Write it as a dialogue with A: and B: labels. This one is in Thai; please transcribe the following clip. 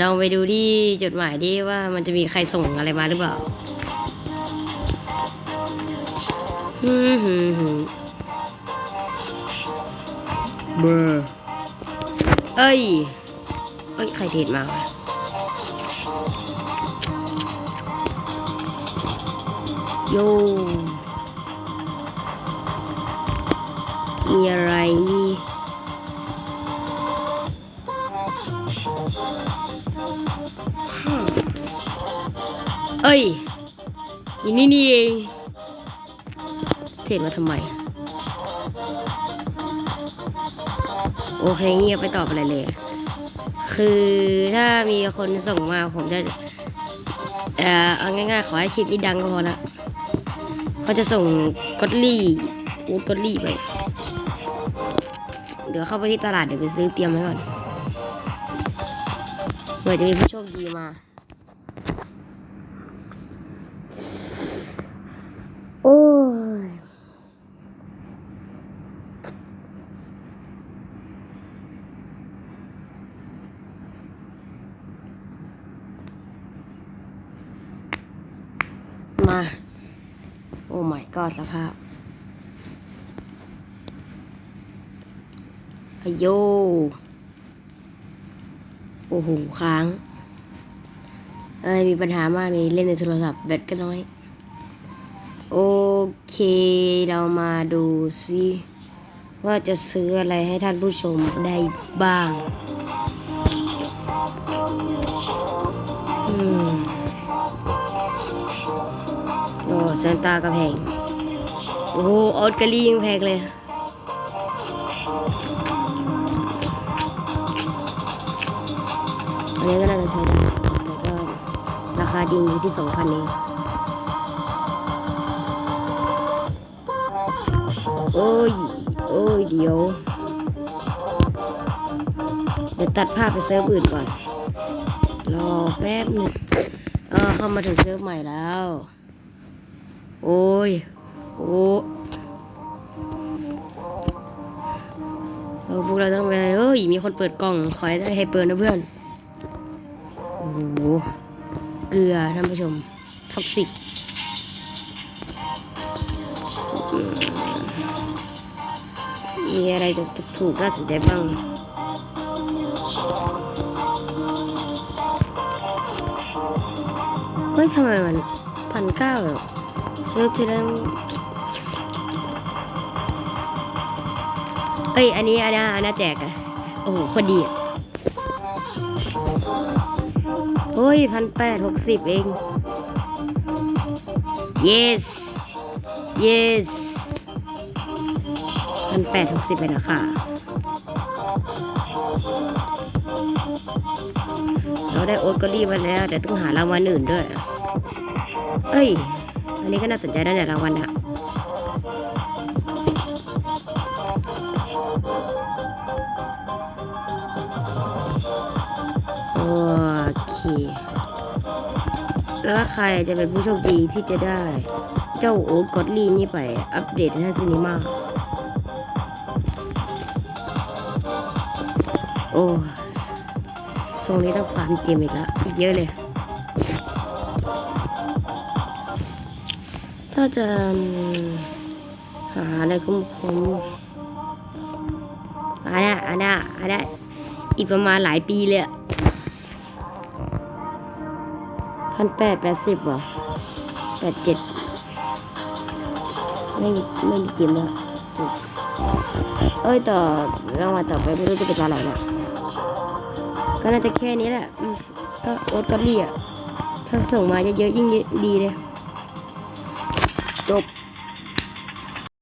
A: ลองไปดูที่จดหมายดิว่ามันจะมีใครส่งอะไรมาหรือเปล่าฮึมฮึมฮึมเบอร์เอ้ย เอ้ย ใครเทรดมาวะโย มีอะไรนี่ เอ้ยอยู่นี่นี่เองเทรดมาทำไม โอเคเงียบไปตอบอะไรเลย คือถ้ามีคนส่งมาผมจะเอ่อเอาง่ายๆ ขอให้คลิปนี้ดังก็พอละเขาจะส่งกอตลี่อูดกอตลี่ไป เดี๋ยวเข้าไปที่ตลาดเดี๋ยวไปซื้อเตรียมไว้ก่อนเผื่อจะมีผู้โชคดีมา โอ้ย มา โอ้ my god สภาพอโย โอ้โห ค้าง เอ้ย มีปัญหามากเลยเล่นในโทรศัพท์แบตก็น้อย โอเค เรามาดูซิว่าจะซื้ออะไรให้ท่านผู้ชมได้บ้าง อืม เซนตาก็แพง โอ้โหออสการ์ลี่ยังแพงเลย อันนี้ก็น่าจะใช้ได้ แต่ก็ราคาดีอยู่ที่สองพันเองโอ้ย โอ้ย เดี๋ยว เดี๋ยวตัดภาพไปเซิร์ฟอื่นก่อน รอแป๊บหนึงเออเข้ามาถึงเซิร์ฟใหม่แล้ว โอ้ย โอ้เออพวกเราต้องไปเอ้ย มีคนเปิดกล่อง ขอให้ได้ให้เปิดนะเพื่อน โอ้โห เกลือท่านผู้ชม ท็อกซิกมีอะไรถูกถูกๆน่าสนใจบ้างเฮ้ยทำไมมันพันเก้าแบบเซิร์ฟที่แล้วเอ้ย อันนี้อันนี้อันนี้แจกอะโอ้โหพอดีอะเฮ้ยพันแปดหกสิบเอง yes yes พันแปดหกสิบเป็นราคาเราได้โอ๊ตก็รีบมาแล้ว แต่ต้องหารางวัลอื่นด้วย เอ้ย อันนี้ก็น่าสนใจนะเนี่ยรางวัลอะโอเค แล้วใครจะเป็นผู้โชคดีที่จะได้ เจ้าโอ๊ตกอดลี่นี่ไป อัปเดตให้ซินิมาโอ้ทรงนี้ต้องฟาร์มเกมอีกแล้วอีกเยอะเลย ถ้าจะหาอะไรคุ้มๆอันน่ะอันน่ะอันน่ะอีกประมาณหลายปีเลยพันแปดแปดสิบหรอแปดเจ็ดไม่มีไม่มีเกมแล้วเอ้ยต่อรางวัลต่อไปไม่รู้จะเป็นอะไรแล้วก็น่าจะแค่นี้แหละก็โอ๊ตก็เรียถ้าส่งมาเยอะๆยิ่งดีเลย จบ